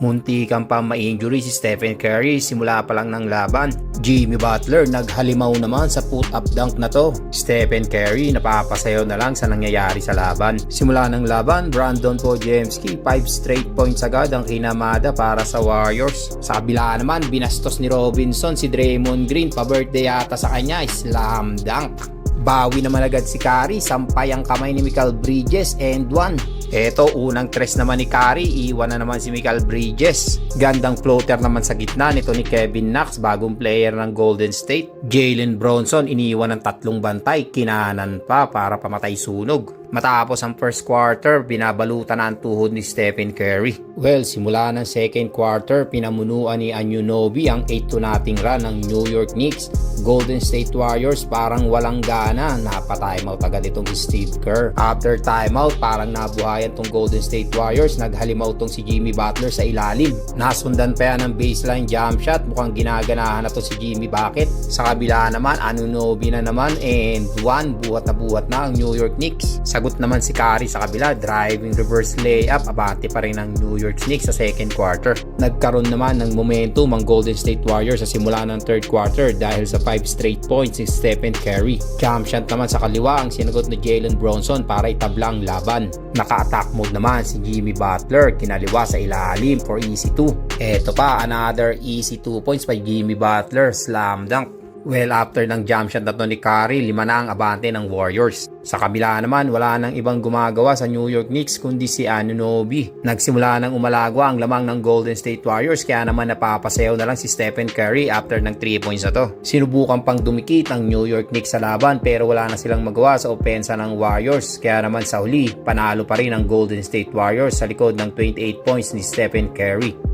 Munti kang pa ma-injury si Stephen Curry simula pa lang ng laban. Jimmy Butler naghalimaw naman sa put-up dunk na to. Stephen Curry napapasayaw na lang sa nangyayari sa laban. Simula ng laban, Brandon Podjemski 5 straight points agad ang kinamada para sa Warriors. Sa kabila naman, binastos ni Robinson si Draymond Green pa-birthday yata sa kanya, slam dunk. Bawi naman agad si Curry, sampay ang kamay ni Michael Bridges and one. Eto, unang tres naman ni Curry, iwan na naman si Michael Bridges. Gandang floater naman sa gitna nito ni Kevin Knox, bagong player ng Golden State. Jalen Bronson, iniwan ng tatlong bantay, kinanan pa para pamatay sunog. Matapos ang first quarter, binabalutan na ang tuhod ni Stephen Curry. Well, simula ng second quarter, pinamunuan ni Anunoby ang 8 to nothing run ng New York Knicks. Golden State Warriors parang walang gana, napatimeout agad itong Steve Kerr. After timeout, parang nabuhayan tong Golden State Warriors, naghalimaw tong si Jimmy Butler sa ilalim. Nasundan pa yan ng baseline jump shot, mukhang ginaganahan na to si Jimmy Bucket. Sa kabila naman, Anunoby na naman and one, buhat na buhat na ang New York Knicks. Sagot naman si Curry sa kabila, driving reverse layup, abante pa rin ng New York Knicks sa second quarter. Nagkaroon naman ng momentum ang Golden State Warriors sa simula ng third quarter dahil sa 5 straight points si Stephen Curry. Jump shot naman sa kaliwa ang sinagot ni Jalen Bronson para itabla ang laban. Naka-attack mode naman si Jimmy Butler, kinaliwa sa ilalim for easy 2. Eto pa, another easy 2 points by Jimmy Butler, slam dunk. Well, after ng jump shot na to ni Curry, lima na ang abante ng Warriors. Sa kabila naman, wala nang ibang gumagawa sa New York Knicks kundi si Anunoby. Nagsimula ng umalagwa ang lamang ng Golden State Warriors kaya naman napapasayaw na lang si Stephen Curry after ng 3 points na to. Sinubukan pang dumikit ang New York Knicks sa laban pero wala na silang magawa sa opensa ng Warriors. Kaya naman sa huli, panalo pa rin ang Golden State Warriors sa likod ng 28 points ni Stephen Curry.